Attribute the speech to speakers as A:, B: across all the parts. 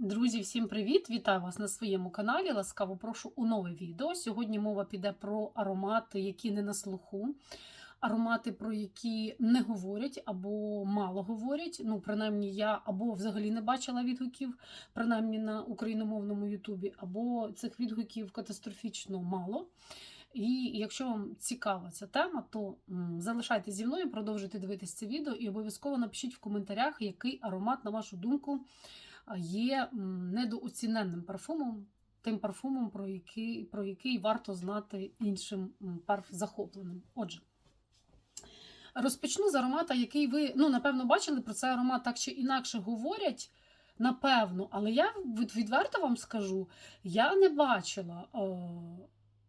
A: Друзі, всім привіт! Вітаю вас на своєму каналі. Ласкаво прошу у нове відео. Сьогодні мова піде про аромати, які не на слуху, аромати, про які не говорять або мало говорять. Ну, принаймні, я або взагалі не бачила відгуків, принаймні на україномовному Ютубі, або цих відгуків катастрофічно мало. І якщо вам цікава ця тема, то м, залишайтеся зі мною, продовжуйте дивитися це відео і обов'язково напишіть в коментарях, який аромат, на вашу думку, є недооціненним парфумом, тим парфумом, про який, про який варто знати іншим м, парф-захопленим. Отже, розпочну з аромата, який ви, ну, напевно, бачили про цей аромат так чи інакше говорять. Напевно, але я відверто вам скажу, я не бачила е,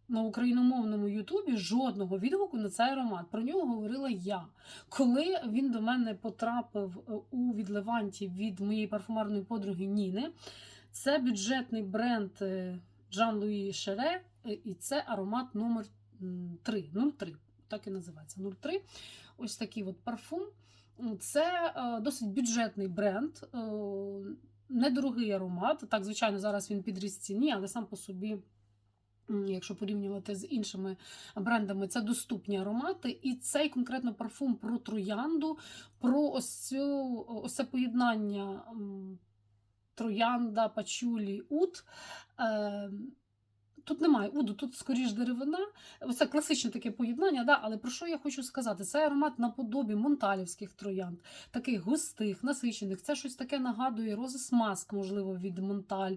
A: на україномовному Ютубі жодного відгуку на цей аромат. Про нього говорила я. Коли він до мене потрапив е, у відливанті від моєї парфумерної подруги Ніни, це бюджетний бренд Жан Луї Шере, і це аромат номер 3 03, так і називається 03. Ось такий от парфум. Це е, досить бюджетний бренд, е, недорогий аромат. Так, звичайно, зараз він підріс ціні, але сам по собі. Якщо порівнювати з іншими брендами, це доступні аромати. І цей конкретно парфум про троянду, про ось, цю, ось це поєднання троянда, пачулі, ут. Е, Тут немає уду, тут скоріш деревина. Це класичне таке поєднання, да? але про що я хочу сказати? Це аромат наподобі монталівських троянд, таких густих, насичених. Це щось таке нагадує розис маск, можливо, від Монталь.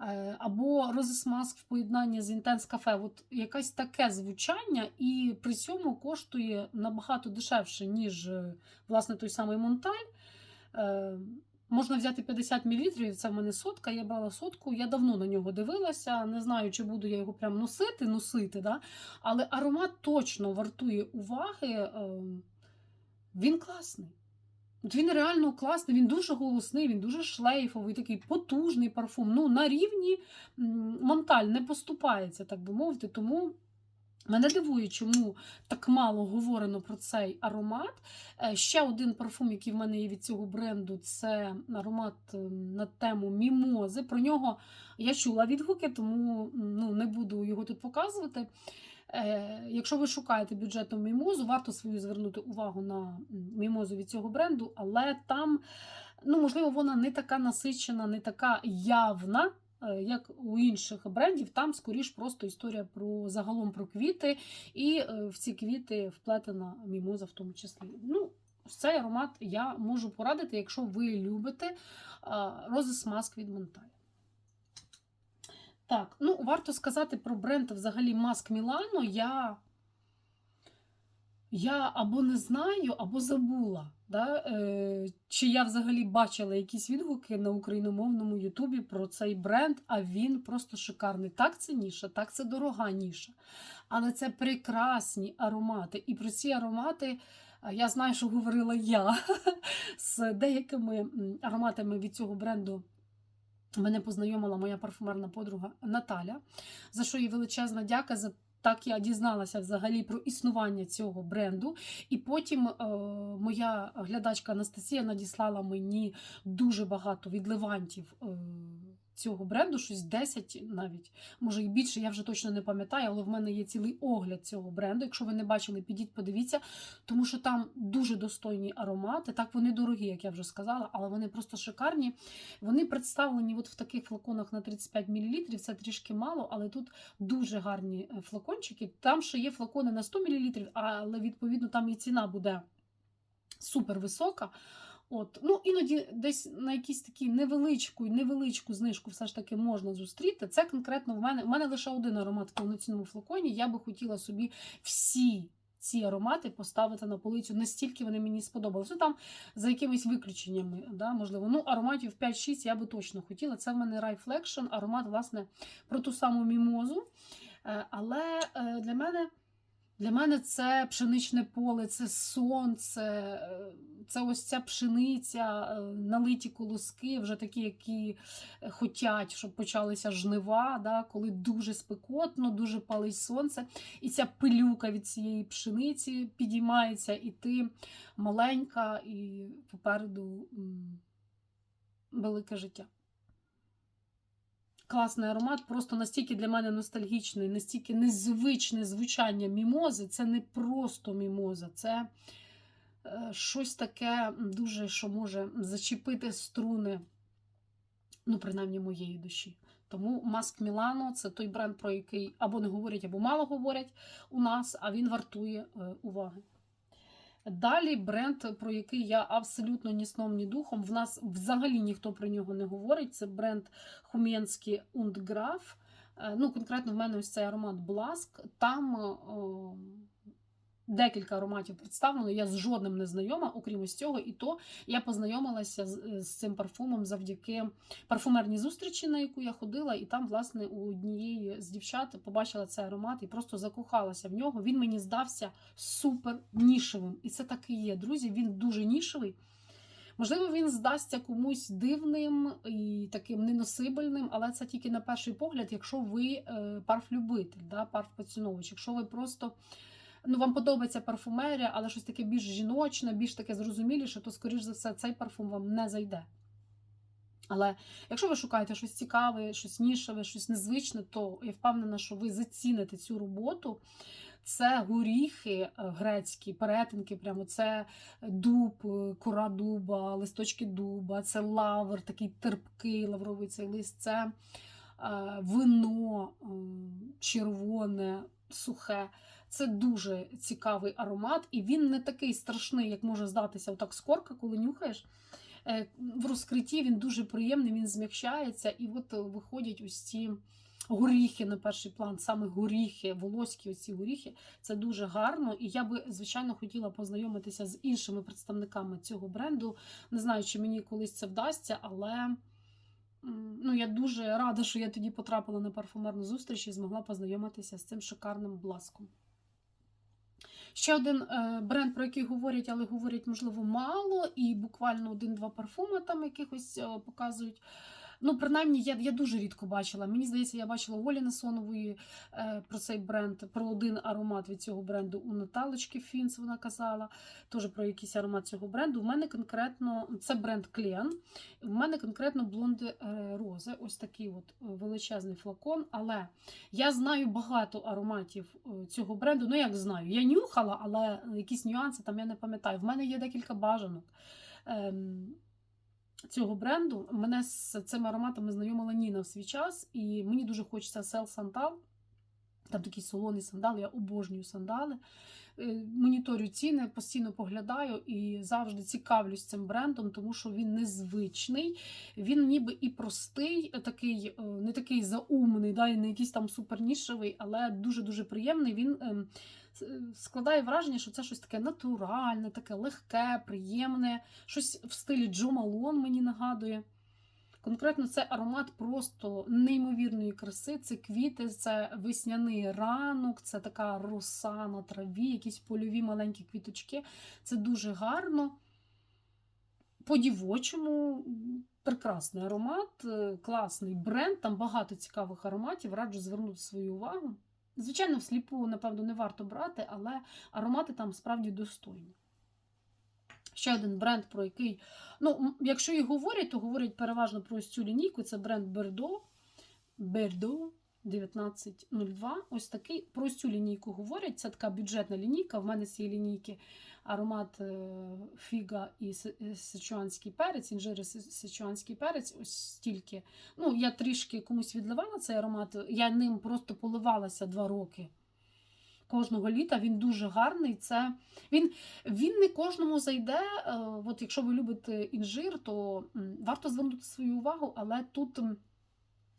A: Е, Або Розисмаск в поєднанні з інтенс кафе. От якесь таке звучання, і при цьому коштує набагато дешевше, ніж е, власне той самий Монталь. Е, Можна взяти 50 мл, це в мене сотка. Я брала сотку, я давно на нього дивилася. Не знаю, чи буду я його прям носити, носити, да? але аромат точно вартує уваги. е, Він класний. От Він реально класний, він дуже голосний, він дуже шлейфовий, такий потужний парфум. Ну, на рівні Монталь не поступається, так би мовити. Тому Мене дивує, чому так мало говорено про цей аромат. Е, Ще один парфум, який в мене є від цього бренду, це аромат е, на тему мімози. Про нього я чула відгуки, тому ну, не буду його тут показувати. Е, Якщо ви шукаєте бюджетну мімозу, варто свою звернути увагу на мімозу від цього бренду, але там, ну, можливо, вона не така насичена, не така явна. е, Як у інших брендів, там скоріш просто історія про загалом про квіти, і е, в ці квіти вплетена мімоза в тому числі. Ну, цей аромат я можу порадити, якщо ви любите розис маск від Монталь. Так, ну варто сказати про бренд взагалі Маск Мілано. Я, я або не знаю, або забула. Да? Е, чи я взагалі бачила якісь відгуки на україномовному Ютубі про цей бренд, а він просто шикарний. Так це ніша, так це дорога ніша. Але це прекрасні аромати. І про ці аромати е, я знаю, що говорила я з деякими ароматами від цього бренду. Мене познайомила моя парфумерна подруга Наталя, за що їй величезна дяка за. Так я дізналася взагалі про існування цього бренду. І потім е, моя глядачка Анастасія надіслала мені дуже багато відливантів е, цього бренду, щось 10 навіть, може і більше, я вже точно не пам'ятаю, але в мене є цілий огляд цього бренду. Якщо ви не бачили, підіть, подивіться, тому що там дуже достойні аромати. Так, вони дорогі, як я вже сказала, але вони просто шикарні. Вони представлені от в таких флаконах на 35 мл. Це трішки мало, але тут дуже гарні е, флакончики. Там ще є флакони на 100 мл, але відповідно там і ціна буде супер висока. От, ну іноді десь на якісь такі невеличку невеличку знижку все ж таки можна зустріти. Це конкретно в мене. В мене лише один аромат в повноцінному флаконі. Я би хотіла собі всі ці аромати поставити на полицю. Настільки вони мені сподобалися. Ну, там за якимись виключеннями, да, можливо. Ну, ароматів 5-6 я би точно хотіла. Це в мене Rai Flexion, аромат, власне, про ту саму мімозу. Е, Але е, для мене. Для мене це пшеничне поле, це сонце, е, це ось ця пшениця, е, налиті колоски, вже такі, які хотять, щоб почалися жнива, да, коли дуже спекотно, дуже палить сонце. І ця пилюка від цієї пшениці підіймається, і ти маленька, і попереду велике життя. Класний аромат, просто настільки для мене ностальгічний, настільки незвичне звучання мімози. Це не просто мімоза, це е, щось таке дуже, що може зачепити струни, ну, принаймні, моєї душі. Тому Маск Мілано це той бренд, про який або не говорять, або мало говорять у нас, а він вартує е, уваги. Далі бренд, про який я абсолютно ні сном, ні духом. В нас взагалі ніхто про нього не говорить. Це бренд Хум'янський Ундграф. Е, Ну, конкретно в мене ось цей аромат Бласк. Там о, декілька ароматів представлено. Я з жодним не знайома, окрім ось цього. І то я познайомилася з, з цим парфумом завдяки парфумерній зустрічі, на яку я ходила, і там, власне, у однієї з дівчат побачила цей аромат і просто закохалася в нього. Він мені здався супер нішевим. І це так і є, друзі. Він дуже нішевий. Можливо, він здасться комусь дивним і таким неносибельним, але це тільки на перший погляд, якщо ви е, парфлюбитель, да, парфпоціновувач, якщо ви просто ну, вам подобається парфумерія, але щось таке більш жіночне, більш таке зрозуміліше, то, скоріш за все, цей парфум вам не зайде. Але якщо ви шукаєте щось цікаве, щось нішеве, щось незвичне, то я впевнена, що ви заціните цю роботу. Це горіхи е, грецькі, перетинки, прямо це дуб, е, кора дуба, листочки дуба, це лавр, такий терпкий лавровий цей лист, це е, вино червоне, сухе. Це дуже цікавий аромат, і він не такий страшний, як може здатися отак з корка, коли нюхаєш. Е, В розкритті він дуже приємний, він змягчається, і от е, виходять ось ці горіхи на перший план, саме горіхи, волоські оці горіхи. Це дуже гарно. І я би, звичайно, хотіла познайомитися з іншими представниками цього бренду. Не знаю, чи мені колись це вдасться, але ну, я дуже рада, що я тоді потрапила на парфумерну зустріч і змогла познайомитися з цим шикарним бласком. Ще один е, бренд, про який говорять, але говорять, можливо, мало, і буквально один-два парфуми там якихось е, показують. Ну, принаймні, я, я дуже рідко бачила. Мені здається, я бачила у Олі Насонової е, про цей бренд, про один аромат від цього бренду у Наталочки Фінц, вона казала, теж про якийсь аромат цього бренду. У мене конкретно це бренд Клен. У мене конкретно блонди е, рози. Ось такий от е, величезний флакон. Але я знаю багато ароматів е, цього бренду. Ну, як знаю, я нюхала, але якісь нюанси там я не пам'ятаю. В мене є декілька бажанок. Ем, Цього бренду мене з цими ароматами знайомила Ніна в свій час, і мені дуже хочеться Сел Сантал. Там такий солоний сандал, я обожнюю сандали. Е, Моніторю ціни, постійно поглядаю і завжди цікавлюсь цим брендом, тому що він незвичний, він ніби і простий, такий, е, не такий заумний, да, не якийсь там супернішевий, але дуже-дуже приємний. Він ем, складає враження, що це щось таке натуральне, таке легке, приємне, щось в стилі Джо Малон мені нагадує. Конкретно це аромат просто неймовірної краси. Це квіти, це весняний ранок, це така роса на траві, якісь польові маленькі квіточки. Це дуже гарно. По-дівочому прекрасний аромат, е, класний бренд. Там багато цікавих ароматів. Раджу звернути свою увагу. Звичайно, всліпу, напевно, не варто брати, але аромати там справді достойні. Ще один бренд, про який, ну, якщо і говорять, то говорять переважно про цю лінійку. Це бренд Бердо. Бердо 1902. Ось такий. Про цю лінійку говорять. Це така бюджетна лінійка. В мене з цієї лінійки аромат е, фіга і се- е, сичуанський перець, інжир і сичуанський перець. Ось стільки. Ну, я трішки комусь відливала цей аромат. Я ним просто поливалася два роки. Кожного літа він дуже гарний. Це він, він не кожному зайде. е, От якщо ви любите інжир, то варто звернути свою увагу, але тут.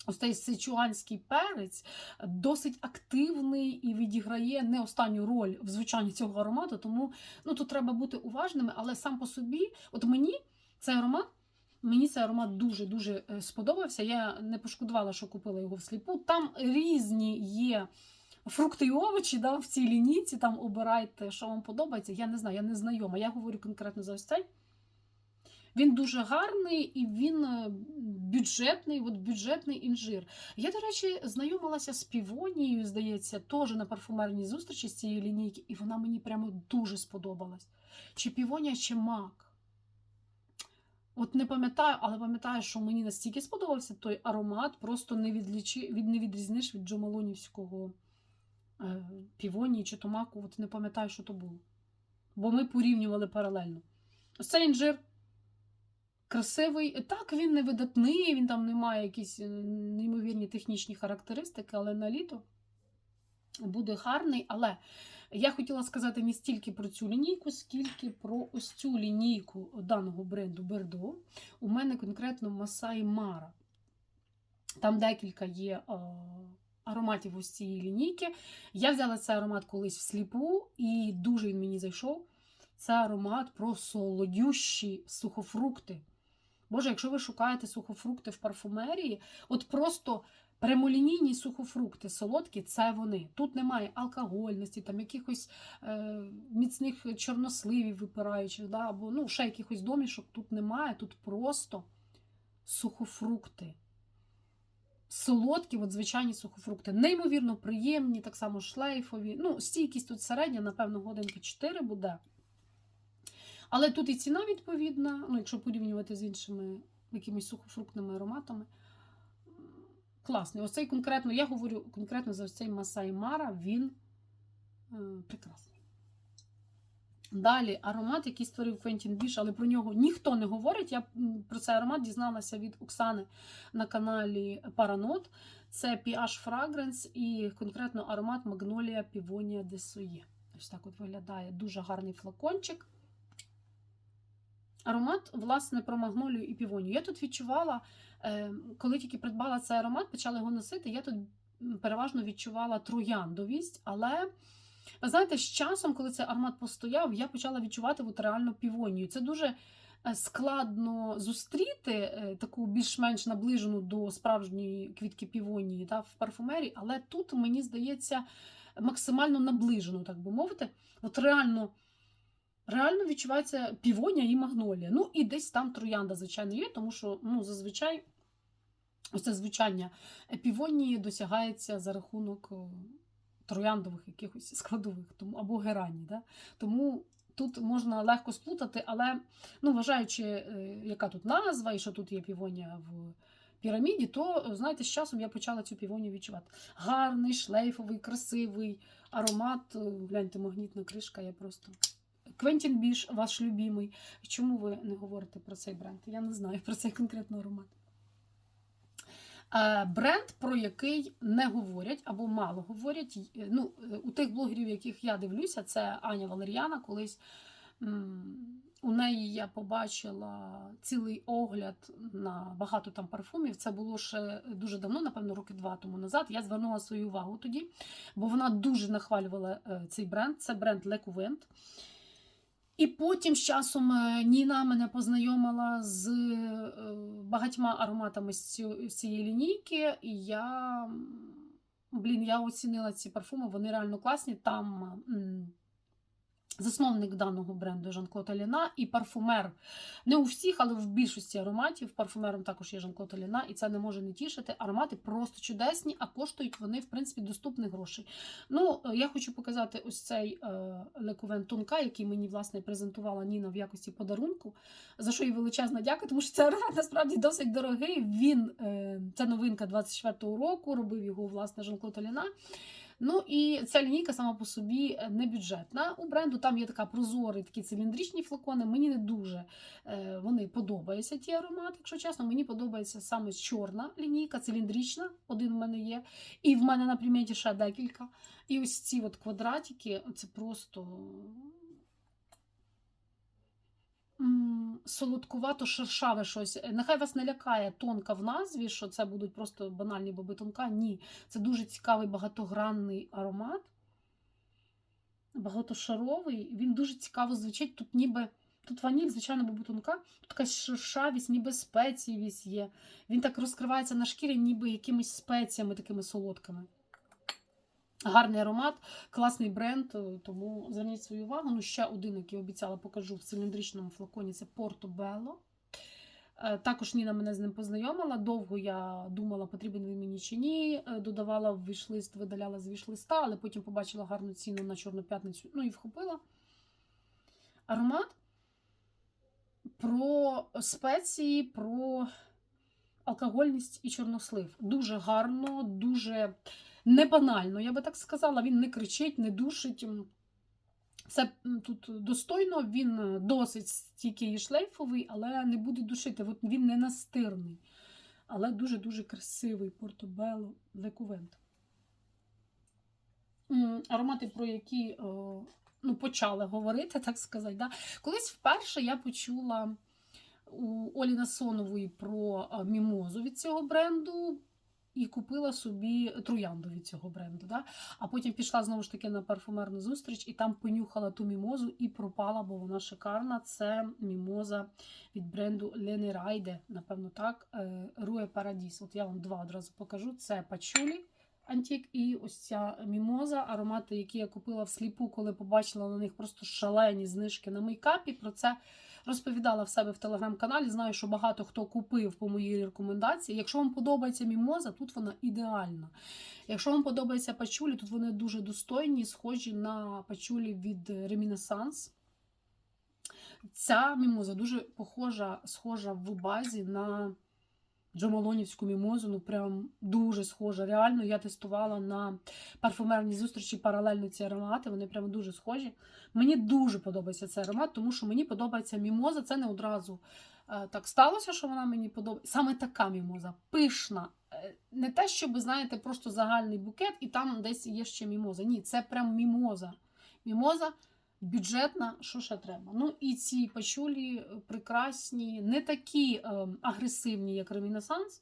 A: Ось цей сичуанський перець досить активний і відіграє не останню роль в звучанні цього аромату, тому ну, тут треба бути уважними, але сам по собі, от мені цей аромат. Мені цей аромат дуже-дуже е, сподобався. Я не пошкодувала, що купила його всліпу. Там різні є фрукти і овочі да, в цій лінійці. Там обирайте, що вам подобається. Я не знаю, я не знайома. Я говорю конкретно за ось цей. Він дуже гарний і він е, бюджетний, от бюджетний інжир. Я, до речі, знайомилася з півонією, здається, теж на парфумерній зустрічі з цієї лінійки, і вона мені прямо дуже сподобалась. Чи півонія, чи мак. От не пам'ятаю, але пам'ятаю, що мені настільки сподобався той аромат, просто не, відлічи, від, не відрізниш від Джомалонівського е, півонії чи томаку. От не пам'ятаю, що то було. Бо ми порівнювали паралельно. Ось цей інжир красивий. Так, він не видатний, він там не має якісь е, неймовірні технічні характеристики, але на літо буде гарний. Але я хотіла сказати не стільки про цю лінійку, скільки про ось цю лінійку даного бренду Бердо. У мене конкретно Масай Мара. Там декілька є е, ароматів ось цієї лінійки. Я взяла цей аромат колись всліпу, і дуже він мені зайшов. Це аромат про солодющі сухофрукти. Боже, якщо ви шукаєте сухофрукти в парфумерії, от просто прямолінійні сухофрукти, солодкі це вони. Тут немає алкогольності, там якихось е, міцних чорносливів випираючих, да, або ну, ще якихось домішок тут немає. Тут просто сухофрукти. Солодкі, от звичайні сухофрукти, неймовірно приємні, так само шлейфові. Ну, стійкість тут середня, напевно, годинки 4 буде. Але тут і ціна відповідна, ну, якщо порівнювати з іншими якимись сухофруктними ароматами. Класний. Ось цей конкретно, я говорю конкретно за цей Масай Мара, він е, прекрасний. Далі аромат, який створив Квентін Біш, але про нього ніхто не говорить. Я про цей аромат дізналася від Оксани на каналі Paranot. Це PH Fragrance і конкретно аромат Pivonia de Soye. Ось так от виглядає. Дуже гарний флакончик. Аромат, власне, про магнолію і півонію. Я тут відчувала, е, коли тільки придбала цей аромат, почала його носити, я тут переважно відчувала трояндовість, але. Ви знаєте, з часом, коли цей аромат постояв, я почала відчувати от реально півонію. Це дуже е, складно зустріти е, таку більш-менш наближену до справжньої квітки півонії та, в парфумерії, але тут, мені здається, максимально наближено, так би мовити. От реально. Реально відчувається півонія і магнолія. Ну і десь там троянда, звичайно, є, тому що ну, зазвичай ось це звучання півонії досягається за рахунок е, трояндових якихось складових тому, або герані. Да? Тому тут можна легко сплутати, але ну, вважаючи, е, яка тут назва і що тут є півонія в піраміді, то, знаєте, з часом я почала цю півонію відчувати. Гарний, шлейфовий, красивий аромат. Е, Гляньте, магнітна кришка, я просто. Квентін Біш, ваш любимий. Чому ви не говорите про цей бренд? Я не знаю про цей конкретний аромат. Бренд, про який не говорять або мало говорять. Е, Ну, е, у тих блогерів, яких я дивлюся, це Аня Валер'яна. Колись у неї я побачила цілий огляд на багато там парфумів. Це було ще дуже давно, напевно, роки два тому назад. Я звернула свою увагу тоді, бо вона дуже нахвалювала е, цей бренд. Це бренд Le Couvent. І потім з часом е, Ніна мене познайомила з е, багатьма ароматами з цієї лінійки, і я, блін, я оцінила ці парфуми, вони реально класні. Там засновник даного бренду Жан-Клод Аліна і парфумер. Не у всіх, але в більшості ароматів. Парфумером також є Жан-Клод Аліна, і це не може не тішити. Аромати просто чудесні, а коштують вони, в принципі, доступних грошей. Ну, я хочу показати ось цей лекувен тонка, який мені власне презентувала Ніна в якості подарунку. За що їй величезна дяка, тому що цей аромат насправді досить дорогий. Він е, це новинка 24-го року, робив його власне Жан-Клод Аліна. Ну і ця лінійка сама по собі не бюджетна. У бренду там є така прозорі, такі циліндричні флакони. Мені не дуже е, вони подобаються ті аромати. Якщо чесно, мені подобається саме чорна лінійка, циліндрична. Один в мене є. І в мене на приміті ще декілька. І ось ці от квадратики, це просто. Солодкувато шершаве щось. Нехай вас не лякає тонка в назві, що це будуть просто банальні боби тонка. Ні, це дуже цікавий багатогранний аромат. Багатошаровий. Він дуже цікаво звучить. Тут ніби. Тут ваніль, звичайно, боби тонка. Тут якась шершавість, ніби спеціївість є. Він так розкривається на шкірі, ніби якимись спеціями такими солодкими. Гарний аромат, класний бренд, е, тому зверніть свою увагу. Ну, ще один, який обіцяла, покажу в циліндричному флаконі, це Portobello. Е, Також Ніна мене з ним познайомила. Довго я думала, потрібен він мені чи ні. Е, Додавала в вішлист, видаляла з вішлиста, але потім побачила гарну ціну на Чорну п'ятницю, ну і вхопила. Аромат про спеції, про алкогольність і чорнослив. Дуже гарно, дуже не банально, я би так сказала. Він не кричить, не душить. Все тут достойно, він е, досить стійкий і шлейфовий, але не буде душити. От він не настирний, але дуже-дуже красивий Портобело Лекувент. Аромати, про які е, ну, почали говорити, так сказати. Да? Колись вперше я почула у Олі Насонової про е, мімозу від цього бренду і купила собі троянду від цього бренду. Да? А потім пішла знову ж таки на парфумерну зустріч і там понюхала ту мімозу і пропала, бо вона шикарна. Це мімоза від бренду Лене Райде, напевно, так. Руе Парадіс. От я вам два одразу покажу. Це пачулі. Антік і ось ця мімоза, аромати, які я купила всліпу, коли побачила на них просто шалені знижки на мейкапі. Про це розповідала в себе в телеграм-каналі. Знаю, що багато хто купив по моїй рекомендації. Якщо вам подобається мімоза, тут вона ідеальна. Якщо вам подобається пачулі, тут вони дуже достойні, схожі на пачулі від Reminiscence. Ця мімоза дуже похожа, схожа в базі на Джомолонівську мімозу, ну прям дуже схожа. Реально, я тестувала на парфумерній зустрічі паралельно ці аромати, вони прям дуже схожі. Мені дуже подобається цей аромат, тому що мені подобається мімоза. Це не одразу е, так сталося, що вона мені подобається. Саме така мімоза, пишна. Е, Не те, щоб, знаєте, просто загальний букет і там десь є ще мімоза. Ні, це прям мімоза. Мімоза бюджетна, що ще треба. Ну і ці пачулі е, прекрасні, не такі е, агресивні, як Ремінесанс,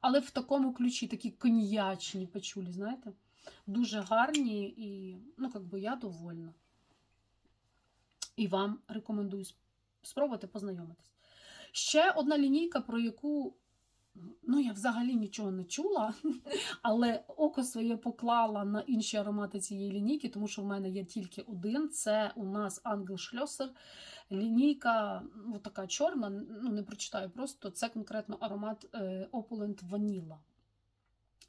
A: але в такому ключі такі коньячні пачулі, знаєте? Дуже гарні і, ну, як би я довольна. І вам рекомендую спробувати познайомитись. Ще одна лінійка, про яку ну, я взагалі нічого не чула, але око своє поклала на інші аромати цієї лінійки, тому що в мене є тільки один. Це у нас Ангел Шльосер. Лінійка, ну, така чорна, ну не прочитаю просто. Це конкретно аромат е, Opulent Vanilla.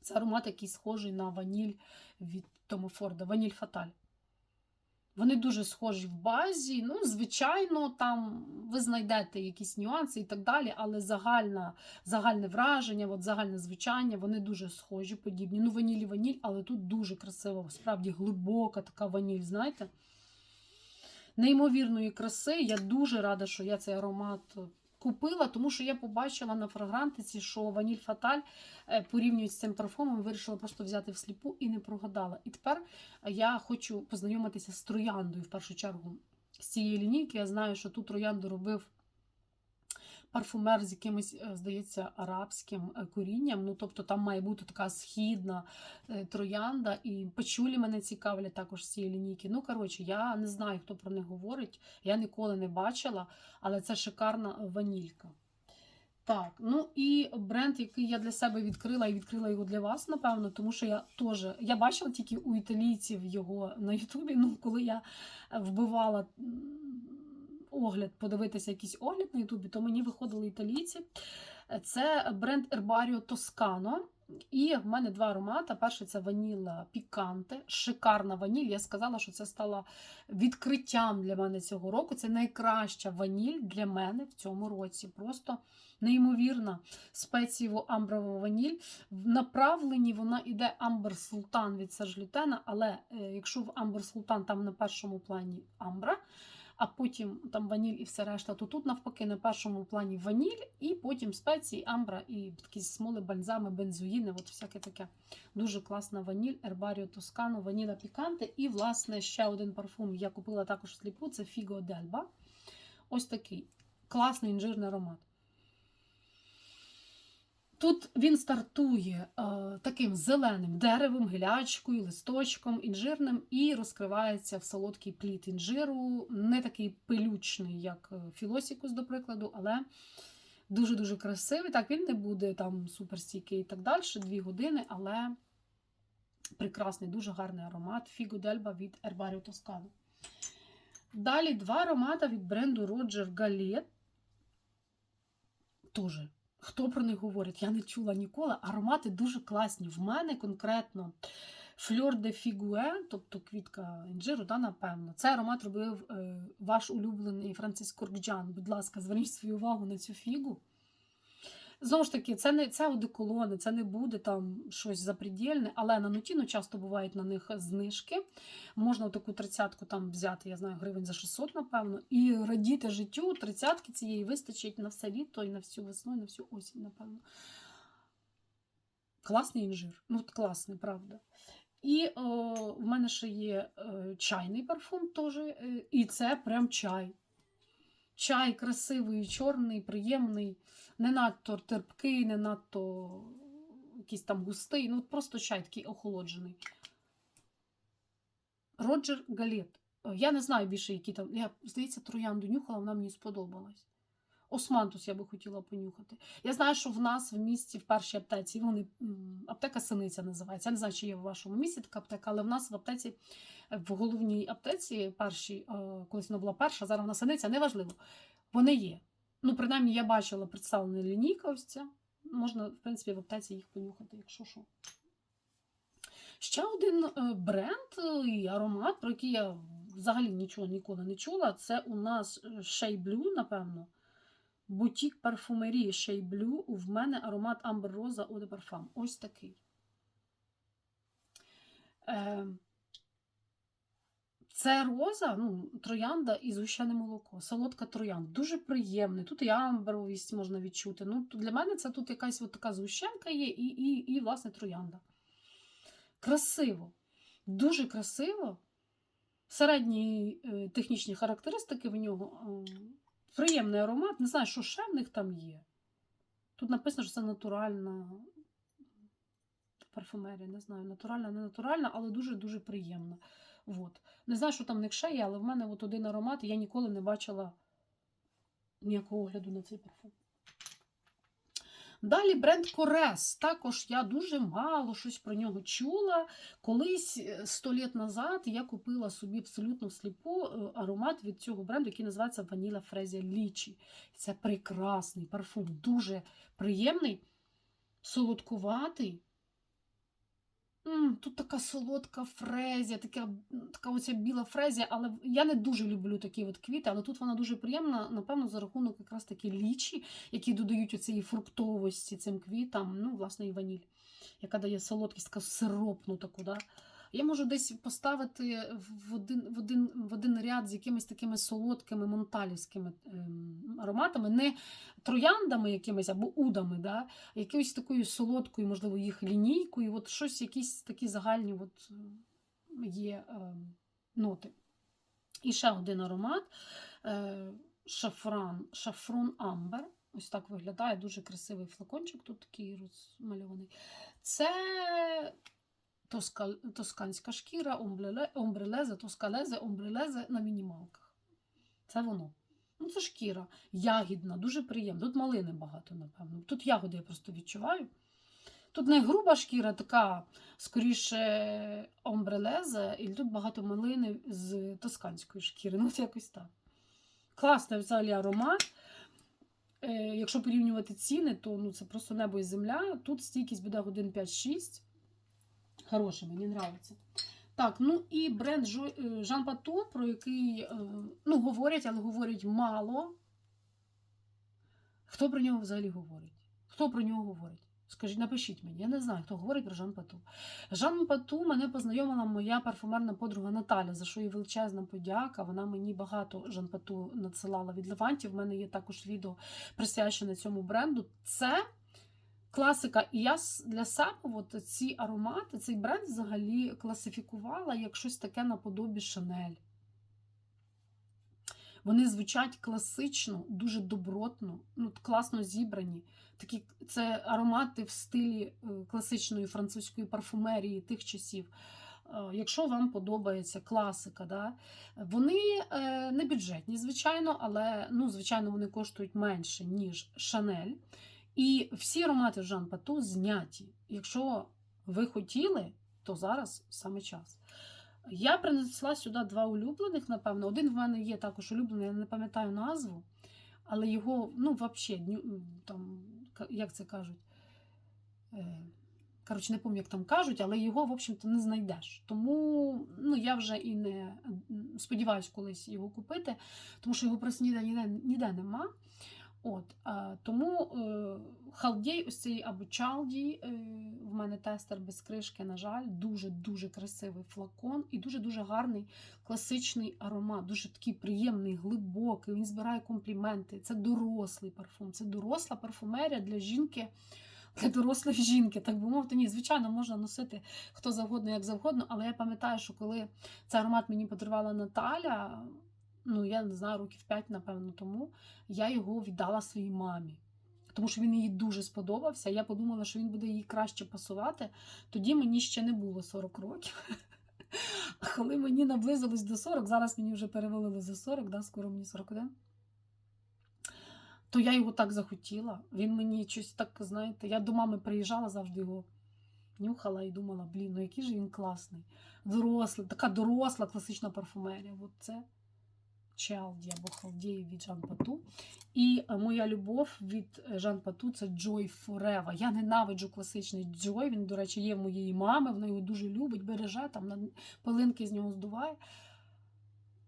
A: Це аромат, який схожий на ваніль від Тома Форда, ваніль Фаталь. Вони дуже схожі в базі. Ну, звичайно, там ви знайдете якісь нюанси і так далі, але загальна, загальне враження, от загальне звучання, вони дуже схожі, подібні. Ну, ваніль і ваніль, але тут дуже красиво, справді глибока така ваніль, знаєте? Неймовірної краси. Я дуже рада, що я цей аромат купила, тому що я побачила на фрагрантиці, що ваніль Фаталь е, порівнюють з цим парфумом, вирішила просто взяти всліпу і не прогадала. І тепер я хочу познайомитися з трояндою в першу чергу з цієї лінійки. Я знаю, що тут троянду робив парфумер з якимось, е, здається, арабським е, корінням. Ну, тобто там має бути така східна е, троянда, і пачулі мене цікавлять також з цієї лінійки. Ну, коротше, я не знаю, хто про них говорить. Я ніколи не бачила, але це шикарна ванілька. Так, ну і бренд, який я для себе відкрила, і відкрила його для вас, напевно, тому що я теж я бачила тільки у італійців його на Ютубі. Ну, коли я вбивала огляд, подивитися якийсь огляд на Ютубі, то мені виходили італійці. Це бренд Herbario Toscano. І в мене два аромати. Перший це ваніла Піканте, шикарна ваніль. Я сказала, що це стало відкриттям для мене цього року. Це найкраща ваніль для мене в цьому році. Просто неймовірна спецієво амброва ваніль. В направленні вона йде Амбер Султан від Сержлютена, але е, якщо в Амбер Султан там на першому плані амбра, а потім там ваніль і все решта, то тут навпаки на першому плані ваніль, і потім спеції, амбра і такі смоли, бальзами, бензоїни, от всяке таке. Дуже класна ваніль, Ербаріо Тоскано, ваніла Піканте. І, власне, ще один парфум я купила також сліпу, це Фіго Дельба. Ось такий класний інжирний аромат. Тут він стартує е, таким зеленим деревом, гілячкою, листочком, інжирним і розкривається в солодкий плід інжиру. Не такий пилючний, як е, філосікус, до прикладу, але дуже-дуже красивий. Так, він не буде там суперстійкий і так далі, дві години, але прекрасний, дуже гарний аромат. Фіго Дельба від Ербаріо Тоскано. Далі два аромати від бренду Roger Gallet. Тоже Хто про них говорить? Я не чула ніколи. Аромати дуже класні. В мене конкретно Фльор де фігуе, тобто квітка інжиру, да, напевно. Цей аромат робив е, ваш улюблений Франциск Коркджан. Будь ласка, зверніть свою увагу на цю фігу. Знову ж таки, це не це одеколони, це не буде там щось запредельне, але на нутіну часто бувають на них знижки. Можна таку тридцятку там взяти, я знаю, гривень за 600, напевно, і радіти життю. Тридцятки цієї вистачить на все літо і на всю весну, і на всю осінь, напевно. Класний інжир. Ну, класний, правда. І о, в мене ще є е, чайний парфум теж, е, і це прям чай. Чай красивий, чорний, приємний, не надто терпкий, не надто якийсь там густий. Ну, просто чай такий охолоджений. Роджер Галет. Е, Я не знаю більше, які там. Я, здається, троянду нюхала, вона мені сподобалась. Османтус я би хотіла понюхати. Я знаю, що в нас в місті в першій аптеці вони аптека Синиця називається. Я не знаю, чи є в вашому місті така аптека, але в нас в аптеці, в головній аптеці, першій, е, колись вона була перша, зараз вона синиця, неважливо. Вони є. Ну, принаймні, я бачила представлена лінійка ось ця. Можна, в принципі, в аптеці їх понюхати, якщо що. Ще один е, бренд е, і аромат, про який я взагалі нічого ніколи не чула. Це у нас Shea Blue, напевно. Бутік парфумерії Shea Blue. В мене аромат Амбер Роза Eau de Parfum. Ось такий. Це роза, ну, троянда і згущене молоко. Солодка троянда. Дуже приємний. Тут і амбровість можна відчути. Ну, для мене це тут якась от така згущенка є, і, і, і, власне, троянда. Красиво. Дуже красиво. Середні е, технічні характеристики в нього. е, Приємний аромат. Не знаю, що ще в них там є. Тут написано, що це натуральна парфумерія. Не знаю, натуральна, не натуральна, але дуже-дуже приємна. От. Не знаю, що там в них ще є, але в мене от один аромат, і я ніколи не бачила ніякого огляду на цей парфум. Далі бренд Корес. Також я дуже мало щось про нього чула. Колись 100 літ назад я купила собі абсолютно всліпу е, аромат від цього бренду, який називається Ваніла Фрезія Лічі. Це прекрасний парфум, дуже приємний, солодкуватий. Тут така солодка фрезія, така, така оця біла фрезія, але я не дуже люблю такі от квіти, але тут вона дуже приємна, напевно, за рахунок якраз такі лічі, які додають цієї фруктовості цим квітам, ну, власне, і ваніль, яка дає солодкість, така сиропну таку. Да? Я можу десь поставити в один, в один, в один ряд з якимись такими солодкими монталівськими ем, ароматами, не трояндами якимись або удами, да? якоюсь такою солодкою, можливо, їх лінійкою, от щось, якісь такі загальні от, е, є е, ноти. І ще один аромат е, шафран, шафрон амбер. Ось так виглядає дуже красивий флакончик, тут такий розмальований. Це тоска, тосканська шкіра, омбреле, омбрелезе, тоскалезе, омбрелезе на мінімалках. Це воно. Ну, це шкіра, ягідна, дуже приємна. Тут малини багато, напевно. Тут ягоди я просто відчуваю. Тут не груба шкіра, така, скоріше, омбрелезе, і тут багато малини з тосканської шкіри. Ну, це якось так. Класний взагалі аромат. Е, якщо порівнювати ціни, то ну, це просто небо і земля. Тут стійкість буде годин 5-6. Хороший, мені подобається. Так, ну і бренд е, Жан Пато, про який е, ну, говорять, але говорять мало. Хто про нього взагалі говорить? Хто про нього говорить? Скажіть, напишіть мені, я не знаю, хто говорить про Жан Пату. Жан Пату мене познайомила моя парфумерна подруга Наталя, за що їй величезна подяка. Вона мені багато Жан Пату надсилала від Левантів. В мене є також відео присвячене цьому бренду. Це класика. І я для себе от ці аромати, цей бренд взагалі класифікувала як щось таке наподобі Шанель. Вони звучать класично, дуже добротно, ну, класно зібрані. Такі, це аромати в стилі е, класичної французької парфумерії тих часів. Е, Якщо вам подобається класика, да, вони е, не бюджетні, звичайно, але ну, звичайно вони коштують менше, ніж Шанель. І всі аромати Жан Пату зняті. Якщо ви хотіли, то зараз саме час. Я принесла сюди два улюблених, напевно. Один в мене є також улюблений, я не пам'ятаю назву, але його, ну, взагалі, там, як це кажуть, е, Коротше, не пам'ятаю, як там кажуть, але його, в общем-то, не знайдеш. Тому ну, я вже і не сподіваюся колись його купити, тому що його просто ніде, ніде, ніде нема. От, а, тому е, халдій, ось цей або чалдій, е, в мене тестер без кришки, на жаль, дуже-дуже красивий флакон і дуже-дуже гарний класичний аромат, дуже такий приємний, глибокий. Він збирає компліменти. Це дорослий парфум, це доросла парфумерія для жінки. Для дорослої жінки, так би мовити, ні, звичайно, можна носити хто завгодно, як завгодно, але я пам'ятаю, що коли цей аромат мені подарувала Наталя, ну я не знаю, років 5, напевно, тому я його віддала своїй мамі. Тому що він їй дуже сподобався. Я подумала, що він буде їй краще пасувати. Тоді мені ще не було 40 років. А коли мені наблизилось до 40, зараз мені вже перевалили за 40, да, скоро мені 41. То я його так захотіла. Він мені щось так, знаєте, я до мами приїжджала, завжди його нюхала і думала, блін, ну який же він класний. Дорослий, така доросла класична парфумерія. От це Чалді або Халдєї від Жан Пату. І е, моя любов від е, Жан Пату це Joy Forever. Я ненавиджу класичний Joy. Він, до речі, є в моєї мами, вона його дуже любить, береже, там пилинки з нього здуває.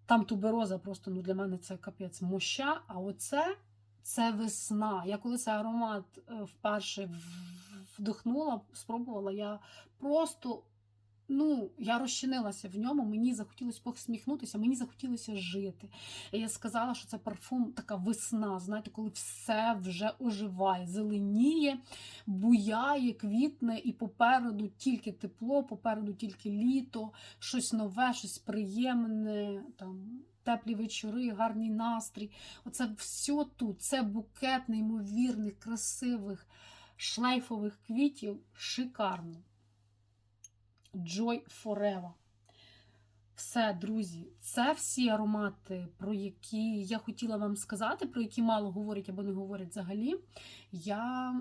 A: Там тубероза просто ну, для мене це капець моща. А оце це весна. Я коли цей аромат е, вперше вдихнула, спробувала, я просто. Ну, я розчинилася в ньому, мені захотілося посміхнутися, мені захотілося жити. І я сказала, що це парфум така весна, знаєте, коли все вже оживає, зеленіє, буяє, квітне, і попереду тільки тепло, попереду тільки літо, щось нове, щось приємне, там, теплі вечори, гарний настрій. Оце все тут. Це букет неймовірних, красивих, шлейфових квітів. Шикарно. Joy Forever. Все, друзі, це всі аромати, про які я хотіла вам сказати, про які мало говорять або не говорять взагалі. Я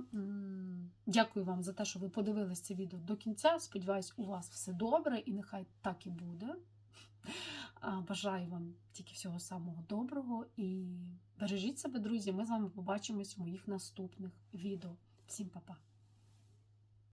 A: дякую вам за те, що ви подивились це відео до кінця. Сподіваюсь, у вас все добре і нехай так і буде. Бажаю вам тільки всього самого доброго і бережіть себе, друзі. Ми з вами побачимось в моїх наступних відео. Всім па-па!